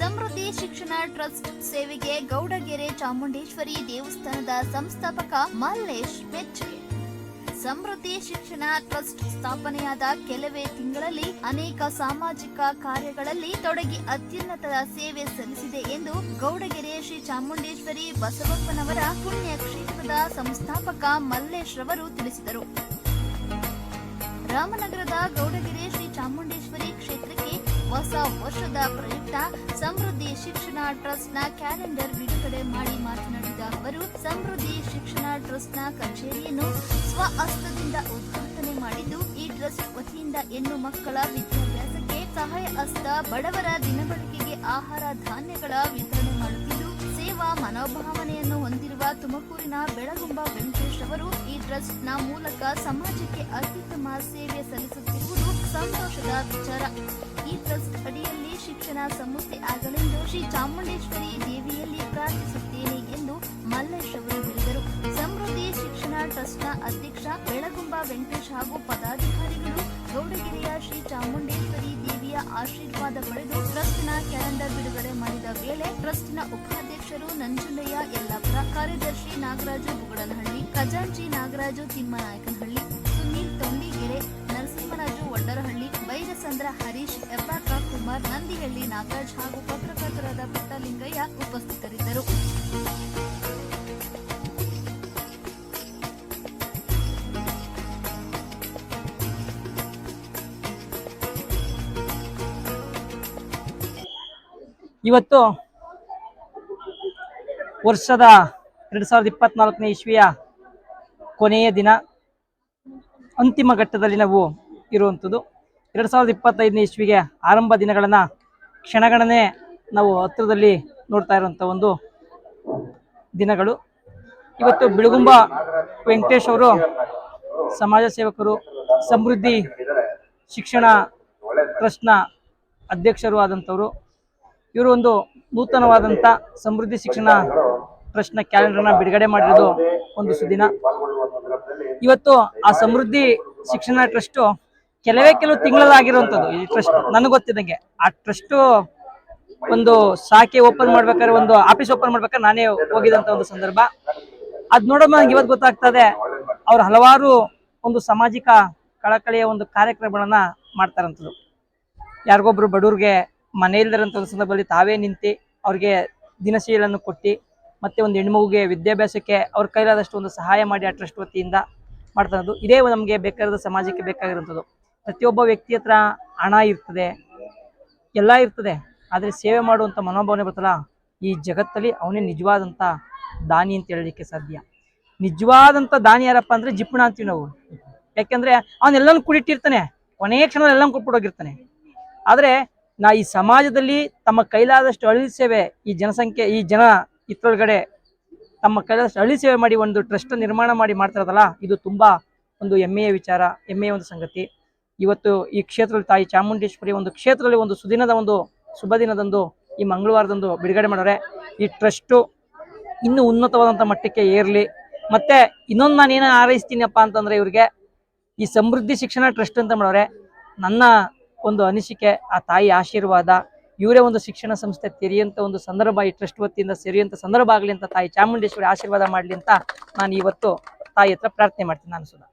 ಸಮೃದ್ಧಿ ಶಿಕ್ಷಣ ಟ್ರಸ್ಟ್ ಸೇವೆಗೆ ಗೌಡಗೆರೆ ಚಾಮುಂಡೇಶ್ವರಿ ದೇವಸ್ಥಾನದ ಸಂಸ್ಥಾಪಕ ಮಲ್ಲೇಶ್ ಮೆಚ್ಚುಗೆ ಸಮೃದ್ಧಿ ಶಿಕ್ಷಣ ಟ್ರಸ್ಟ್ ಸ್ಥಾಪನೆಯಾದ ಕೆಲವೇ ತಿಂಗಳಲ್ಲಿ ಅನೇಕ ಸಾಮಾಜಿಕ ಕಾರ್ಯಗಳಲ್ಲಿ ತೊಡಗಿ ಅತ್ಯುನ್ನತ ಸೇವೆ ಸಲ್ಲಿಸಿದೆ ಎಂದು ಗೌಡಗೆರೆ ಶ್ರೀ ಚಾಮುಂಡೇಶ್ವರಿ ಬಸವಪ್ಪನವರ ಪುಣ್ಯಕ್ಷೇತ್ರದ ಸಂಸ್ಥಾಪಕ ಮಲ್ಲೇಶ್ ರವರು ತಿಳಿಸಿದರು. ರಾಮನಗರದ ಗೌಡಗೆರೆ ಶ್ರೀ ಚಾಮುಂಡೇಶ್ವರಿ ಕ್ಷೇತ್ರಕ್ಕೆ ಹೊಸ ವರ್ಷದ ಪ್ರಯುಕ್ತ ಸಮೃದ್ಧಿ ಶಿಕ್ಷಣ ಟ್ರಸ್ಟ್ನ ಕ್ಯಾಲೆಂಡರ್ ಬಿಡುಗಡೆ ಮಾಡಿ ಮಾತನಾಡಿದ ಅವರು, ಸಮೃದ್ಧಿ ಶಿಕ್ಷಣ ಟ್ರಸ್ಟ್ನ ಕಚೇರಿಯನ್ನು ಸ್ವಹಸ್ತದಿಂದ ಉದ್ಘಾಟನೆ ಮಾಡಿದ್ದು, ಈ ಟ್ರಸ್ಟ್ ವತಿಯಿಂದ ಹೆಣ್ಣು ಮಕ್ಕಳ ವಿದ್ಯಾಭ್ಯಾಸಕ್ಕೆ ಸಹಾಯ ಹಸ್ತ, ಬಡವರ ದಿನಬಳಕೆಗೆ ಆಹಾರ ಧಾನ್ಯಗಳ ವಿತರಣೆ ಮಾಡುತ್ತಿದ್ದು, ಸೇವಾ ಮನೋಭಾವನೆಯನ್ನು ಹೊಂದಿರುವ ತುಮಕೂರಿನ ಬೆಳಗುಂಬ ವೆಂಕಟೇಶ್ ಅವರು ಈ ಟ್ರಸ್ಟ್ನ ಮೂಲಕ ಸಮಾಜಕ್ಕೆ ಅತ್ಯುತ್ತಮ ಸೇವೆ ಸಲ್ಲಿಸುತ್ತಿರುವುದು ಸಂತೋಷದ ವಿಚಾರ. ಈ ಟ್ರಸ್ಟ್ ಅಡಿಯಲ್ಲಿ ಶಿಕ್ಷಣ ಸಂಸ್ಥೆ ಆಗಲೆಂದು ಶ್ರೀ ಚಾಮುಂಡೇಶ್ವರಿ ದೇವಿಯಲ್ಲಿ ಪ್ರಾರ್ಥಿಸುತ್ತೇನೆ ಎಂದು ಮಲ್ಲೇಶ್ ಅವರು ಸಮೃದ್ಧಿ ಶಿಕ್ಷಣ ಟ್ರಸ್ಟ್ನ ಅಧ್ಯಕ್ಷ ಬೆಳಗುಂಬ ವೆಂಕಟೇಶ್ ಹಾಗೂ ಪದಾಧಿಕಾರಿಗಳು ಗೌಡಗಿರಿಯ ಶ್ರೀ ಚಾಮುಂಡೇಶ್ವರಿ ದೇವಿಯ ಆಶೀರ್ವಾದ ಪಡೆದು ಟ್ರಸ್ಟ್ನ ಕ್ಯಾಲೆಂಡರ್ ಬಿಡುಗಡೆ ಮಾಡಿದ ವೇಳೆ ಟ್ರಸ್ಟ್ನ ಉಪಾಧ್ಯಕ್ಷರು ನಂಜುಂಡಯ್ಯ ಯಲ್ಲಾಪುರ ಕಾರ್ಯದರ್ಶಿ ನಾಗರಾಜು ಬುಗಡನಹಳ್ಳಿ, ಖಜಾಂಚಿ ನಾಗರಾಜು ತಿಮ್ಮನಾಯಕನಹಳ್ಳಿ, ಸುನೀಲ್ ತೊಂಡಿಗೆರೆ, ನರಸಿಂಹರಾಜು ಒಡ್ಡರಹಳ್ಳಿ ಬೈರಸಂದ್ರ ಹರೀಶ್ ಎಪ್ಪಾಕ ಕುಮಾರ್, ನಂದಿಹಳ್ಳಿ ನಾಗರಾಜ್ ಹಾಗೂ ಪತ್ರಕರ್ತರಾದ ಪುಟ್ಟಲಿಂಗಯ್ಯ ಉಪಸ್ಥಿತರಿದ್ದರು. ಇವತ್ತು ವರ್ಷದ ಎರಡು ಸಾವಿರದ ಇಪ್ಪತ್ನಾಲ್ಕನೇ ಇಸ್ವಿಯ ಕೊನೆಯ ದಿನ, ಅಂತಿಮ ಘಟ್ಟದಲ್ಲಿ ನಾವು ಇರುವಂಥದ್ದು. ಎರಡು ಸಾವಿರದ ಇಪ್ಪತ್ತೈದನೇ ಇಸ್ವಿಗೆ ಆರಂಭ ದಿನಗಳನ್ನು ಕ್ಷಣಗಣನೆ ನಾವು ಹತ್ತಿರದಲ್ಲಿ ನೋಡ್ತಾ ಇರುವಂಥ ಒಂದು ದಿನಗಳು. ಇವತ್ತು ಬಿಳುಗುಂಬ ವೆಂಕಟೇಶ್ ಅವರು ಸಮಾಜ ಸೇವಕರು, ಸಮೃದ್ಧಿ ಶಿಕ್ಷಣ ಟ್ರಸ್ಟ್ನ ಅಧ್ಯಕ್ಷರು ಆದಂಥವರು. ಇವರು ಒಂದು ನೂತನವಾದಂಥ ಸಮೃದ್ಧಿ ಶಿಕ್ಷಣ ಟ್ರಸ್ಟ್ನ ಕ್ಯಾಲೆಂಡರ್ನ ಬಿಡುಗಡೆ ಮಾಡಿರೋದು ಒಂದು ಸುದಿನ. ಇವತ್ತು ಆ ಸಮೃದ್ಧಿ ಶಿಕ್ಷಣ ಟ್ರಸ್ಟು ಕೆಲವೇ ಕೆಲವು ತಿಂಗಳಾಗಿರುವಂಥದ್ದು ಈ ಟ್ರಸ್ಟ್ ನನಗೆ ಗೊತ್ತಿದ್ದಂಗೆ. ಆ ಟ್ರಸ್ಟು ಒಂದು ಶಾಖೆ ಓಪನ್ ಮಾಡ್ಬೇಕಾದ್ರೆ ಒಂದು ಆಫೀಸ್ ಓಪನ್ ಮಾಡ್ಬೇಕಾದ್ರೆ ನಾನೇ ಹೋಗಿದಂತ ಒಂದು ಸಂದರ್ಭ. ಅದ್ ನೋಡೋದು ನನಗೆ ಇವತ್ತು ಗೊತ್ತಾಗ್ತದೆ ಅವ್ರು ಹಲವಾರು ಒಂದು ಸಾಮಾಜಿಕ ಕಳಕಳಿಯ ಒಂದು ಕಾರ್ಯಕ್ರಮಗಳನ್ನ ಮಾಡ್ತಾರಂಥದ್ದು ಯಾರಿಗೊಬ್ರು ಬಡವ್ರಿಗೆ ಮನೆ ಇಲ್ದಿರಂತ ಒಂದು ಸಂದರ್ಭದಲ್ಲಿ ತಾವೇ ನಿಂತು ಅವ್ರಿಗೆ ದಿನಶೀಲನ್ನು ಕೊಟ್ಟು ಮತ್ತೆ ಒಂದು ಹೆಣ್ಮಗುಗೆ ವಿದ್ಯಾಭ್ಯಾಸಕ್ಕೆ ಅವ್ರ ಕೈಲಾದಷ್ಟು ಒಂದು ಸಹಾಯ ಮಾಡಿ ಆ ಟ್ರಸ್ಟ್ ವತಿಯಿಂದ ಮಾಡ್ತಾರದು ಇದೇ ನಮಗೆ ಬೇಕಾಗಿರೋದು ಸಮಾಜಕ್ಕೆ ಬೇಕಾಗಿರೋಂಥದ್ದು. ಪ್ರತಿಯೊಬ್ಬ ವ್ಯಕ್ತಿ ಹತ್ರ ಹಣ ಇರ್ತದೆ, ಎಲ್ಲ ಇರ್ತದೆ. ಆದರೆ ಸೇವೆ ಮಾಡುವಂಥ ಮನೋಭಾವನೆ ಬರ್ತಲ್ಲ ಈ ಜಗತ್ತಲ್ಲಿ ಅವನೇ ನಿಜವಾದಂಥ ದಾನಿ ಅಂತ ಹೇಳಲಿಕ್ಕೆ ಸಾಧ್ಯ. ನಿಜವಾದಂಥ ದಾನಿ ಯಾರಪ್ಪ ಅಂದ್ರೆ ಜಿಪ್ಪಣ ಅಂತೀವಿ ನಾವು. ಯಾಕೆಂದರೆ ಅವನೆಲ್ಲನೂ ಕುಡಿಟ್ಟಿರ್ತಾನೆ. ಕೊನೆಯ ಕ್ಷಣ ಎಲ್ಲ ಕೊಟ್ಬಿಡೋಗಿರ್ತಾನೆ ಆದ್ರೆ ನಾ ಈ ಸಮಾಜದಲ್ಲಿ ತಮ್ಮ ಕೈಲಾದಷ್ಟು ಅಳಿಲ್ ಸೇವೆ ಈ ಜನಸಂಖ್ಯೆ, ಈ ಜನ ಇತ್ರೊಳಗಡೆ ತಮ್ಮ ಕೈಲಾದಷ್ಟು ಅಳಿಲ್ ಸೇವೆ ಮಾಡಿ ಒಂದು ಟ್ರಸ್ಟ್ ನಿರ್ಮಾಣ ಮಾಡಿ ಮಾಡ್ತಾರದಲ್ಲ, ಇದು ತುಂಬಾ ಒಂದು ಹೆಮ್ಮೆಯ ವಿಚಾರ, ಹೆಮ್ಮೆಯ ಒಂದು ಸಂಗತಿ. ಇವತ್ತು ಈ ಕ್ಷೇತ್ರದಲ್ಲಿ ತಾಯಿ ಚಾಮುಂಡೇಶ್ವರಿ ಒಂದು ಕ್ಷೇತ್ರದಲ್ಲಿ ಒಂದು ಸುದಿನದ ಒಂದು ಶುಭ ದಿನದಂದು ಈ ಮಂಗಳವಾರದಂದು ಬಿಡುಗಡೆ ಮಾಡೋರೆ ಈ ಟ್ರಸ್ಟು ಇನ್ನೂ ಉನ್ನತವಾದಂಥ ಮಟ್ಟಕ್ಕೆ ಏರಲಿ. ಮತ್ತೆ ಇನ್ನೊಂದು ನಾನು ಏನೋ ಹಾರೈಸ್ತೀನಪ್ಪ ಅಂತಂದ್ರೆ ಇವರಿಗೆ ಈ ಸಮೃದ್ಧಿ ಶಿಕ್ಷಣ ಟ್ರಸ್ಟ್ ಅಂತ ಮಾಡೋರೆ ನನ್ನ ಒಂದು ಅನಿಸಿಕೆ, ಆ ತಾಯಿ ಆಶೀರ್ವಾದ, ಇವರೇ ಒಂದು ಶಿಕ್ಷಣ ಸಂಸ್ಥೆ ತೆರೆಯುವಂಥ ಒಂದು ಸಂದರ್ಭ, ಈ ಟ್ರಸ್ಟ್ ವತಿಯಿಂದ ಸೇರಿಯುವಂತ ಸಂದರ್ಭ ಆಗಲಿ ಅಂತ ತಾಯಿ ಚಾಮುಂಡೇಶ್ವರಿ ಆಶೀರ್ವಾದ ಮಾಡಲಿ ಅಂತ ನಾನು ಇವತ್ತು ತಾಯಿ ಹತ್ರ ಪ್ರಾರ್ಥನೆ ಮಾಡ್ತೀನಿ ನಾನು ಸುಧಾ.